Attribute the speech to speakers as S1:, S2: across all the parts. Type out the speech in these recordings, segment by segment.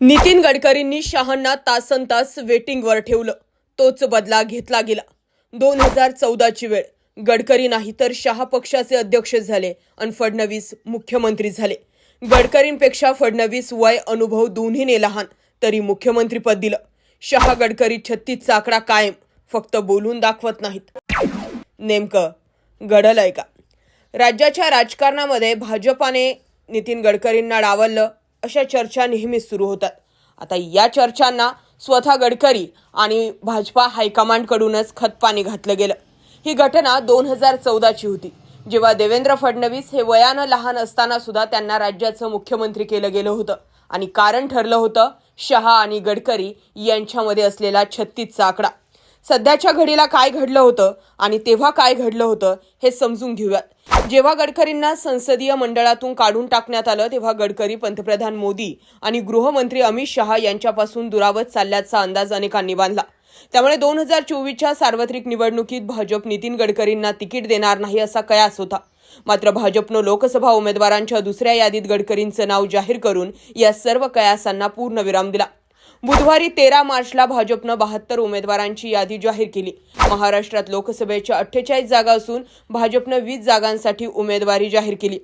S1: नितीन गडकरींनी शहांना तासन तास वेटिंगवर ठेवलं. तोच बदला घेतला गेला. दोन हजार चौदाची वेळ. गडकरी नाही तर शहा पक्षाचे अध्यक्ष झाले आणि फडणवीस मुख्यमंत्री झाले. गडकरींपेक्षा फडणवीस वय अनुभव दोन्हीने लहान तरी मुख्यमंत्रीपद दिलं. शहा गडकरी छत्तीसचा आकडा कायम फक्त बोलून दाखवत नाहीत. नेमकं घडलंय का? राज्याच्या राजकारणामध्ये भाजपाने नितीन गडकरींना डावललं अशा चर्चा नेहमीच सुरू होतात. आता या चर्चांना स्वतः गडकरी आणि भाजपा हायकमांडकडूनच खतपाणी घातलं गेलं. ही घटना दोन हजार चौदाची होती. जेव्हा देवेंद्र फडणवीस हे वयानं लहान असताना सुद्धा त्यांना राज्याचं मुख्यमंत्री केलं गेलं होतं. आणि कारण ठरलं होतं शहा आणि गडकरी यांच्यामध्ये असलेला छत्तीसचा आकडा सध्याच्या घडीला काय घडलं होतं आणि तेव्हा काय घडलं होतं हे समजून घेऊयात. जेव्हा गडकरींना संसदीय मंडळातून काढून टाकण्यात आलं तेव्हा गडकरी पंतप्रधान मोदी आणि गृहमंत्री अमित शहा यांच्यापासून दुरावत चालल्याचा अंदाज अनेकांनी बांधला. त्यामुळे दोन हजार चोवीसच्या सार्वत्रिक निवडणुकीत भाजप नितीन गडकरींना तिकीट देणार नाही असा कयास होता. मात्र भाजपनं लोकसभा उमेदवारांच्या दुसऱ्या यादीत गडकरींचं नाव जाहीर करून या सर्व कयासांना पूर्णविराम दिला. बुधवारी तेरा मार्चला भाजपनं बहात्तर उमेदवारांची यादी जाहीर केली. महाराष्ट्रात लोकसभेच्या अठ्ठेचाळीस जागा असून भाजपनं वीस जागांसाठी उमेदवारी जाहीर केली.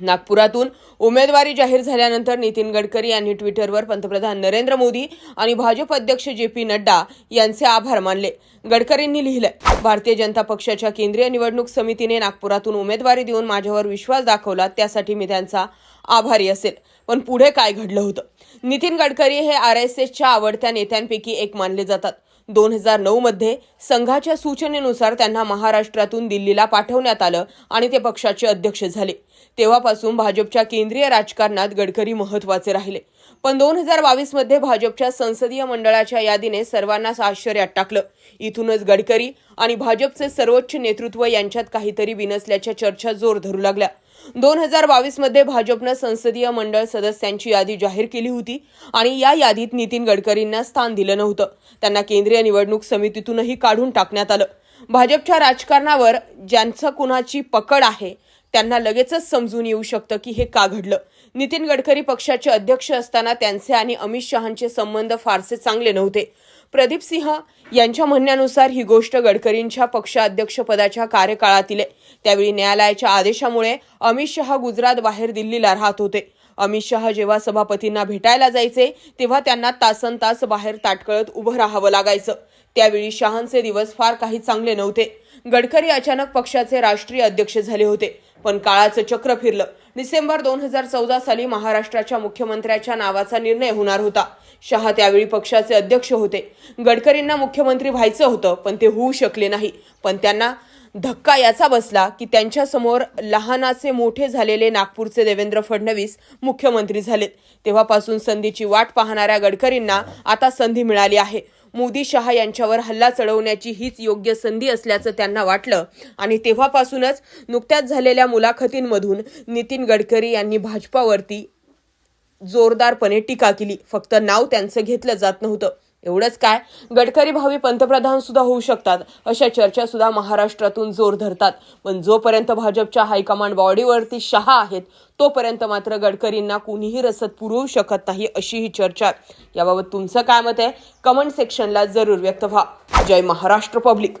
S1: नागपुरातून उमेदवारी जाहीर झाल्यानंतर नितीन गडकरी यांनी ट्विटरवर पंतप्रधान नरेंद्र मोदी आणि भाजप अध्यक्ष जे पी नड्डा यांचे आभार मानले. गडकरींनी लिहिलंय भारतीय जनता पक्षाच्या केंद्रीय निवडणूक समितीने नागपुरातून उमेदवारी देऊन माझ्यावर विश्वास दाखवला त्यासाठी मी त्यांचा आभारी असेल. पण पुढे काय घडलं होतं? नितीन गडकरी हे आर एस एसच्या आवडत्या नेत्यांपैकी एक मानले जातात. दोन हजार नऊ मध्ये संघाच्या सूचनेनुसार त्यांना महाराष्ट्रातून दिल्लीला पाठवण्यात आलं आणि ते पक्षाचे अध्यक्ष झाले. तेव्हापासून भाजपच्या केंद्रीय राजकारणात गडकरी महत्त्वाचे राहिले. पण दोन हजार बावीसमध्ये भाजपच्या संसदीय मंडळाच्या यादीने सर्वांनाच आश्चर्यात टाकलं. इथूनच गडकरी आणि भाजपचे सर्वोच्च नेतृत्व यांच्यात काहीतरी बिनसल्याच्या चर्चा जोर धरू लागल्या. दोन हजार बावीसमध्ये भाजपनं संसदीय मंडळ सदस्यांची यादी जाहीर केली होती आणि या यादीत नितीन गडकरींना स्थान दिलं नव्हतं. त्यांना केंद्रीय निवडणूक समितीतूनही काढून टाकण्यात आलं. भाजपच्या राजकारणावर ज्यांचं कुणाची पकड आहे त्यांना लगेचच समजून येऊ शकतं की हे का घडलं. नितीन गडकरी पक्षाचे अध्यक्ष असताना त्यांचे आणि अमित शहांचे संबंध फारसे चांगले नव्हते. प्रदीप सिंह यांच्या म्हणण्यानुसार ही गोष्ट गडकरींच्या पक्षाध्यक्षपदाच्या कार्यकाळातील आहे. त्यावेळी न्यायालयाच्या आदेशामुळे अमित शहा गुजरात बाहेर दिल्लीला राहत होते. अमित शहा जेव्हा सभापतींना भेटायला जायचे तेव्हा त्यांना तासन तास बाहेर ताटकळत उभं राहावं लागायचं. त्यावेळी शहांचे दिवस फार काही चांगले नव्हते. गडकरी अचानक पक्षाचे राष्ट्रीय अध्यक्ष झाले होते. पण काळाचं चक्र फिरलं. डिसेंबर दोन हजार चौदा साली महाराष्ट्राच्या मुख्यमंत्र्याच्या नावाचा निर्णय होणार होता. शहा त्यावेळी पक्षाचे अध्यक्ष होते. गडकरींना मुख्यमंत्री व्हायचं होतं पण ते होऊ शकले नाही. पण त्यांना धक्का याचा बसला की त्यांच्यासमोर लहानाचे मोठे झालेले नागपूरचे देवेंद्र फडणवीस मुख्यमंत्री झालेत. तेव्हापासून संधीची वाट पाहणाऱ्या गडकरींना आता संधी मिळाली आहे. मोदी शहा यांच्यावर हल्ला चढवण्याची हीच योग्य संधी असल्याचं त्यांना वाटलं. आणि तेव्हापासूनच नुकत्याच झालेल्या मुलाखतींमधून नितीन गडकरी यांनी भाजपावरती जोरदारपणे टीका केली. फक्त नाव त्यांचं घेतलं जात नव्हतं. एवढंच काय? गडकरी भावी पंतप्रधान सुद्धा होऊ शकतात अशा चर्चा सुद्धा महाराष्ट्रातून जोर धरतात. पण जोपर्यंत भाजपच्या हायकमांड बॉडीवरती शहा आहेत तोपर्यंत मात्र गडकरींना कुणीही रसद पुरवू शकत नाही अशी ही चर्चा. आहे. याबाबत तुमचं काय मत आहे? कमेंट सेक्शनला जरूर व्यक्त व्हा. जय महाराष्ट्र पब्लिक.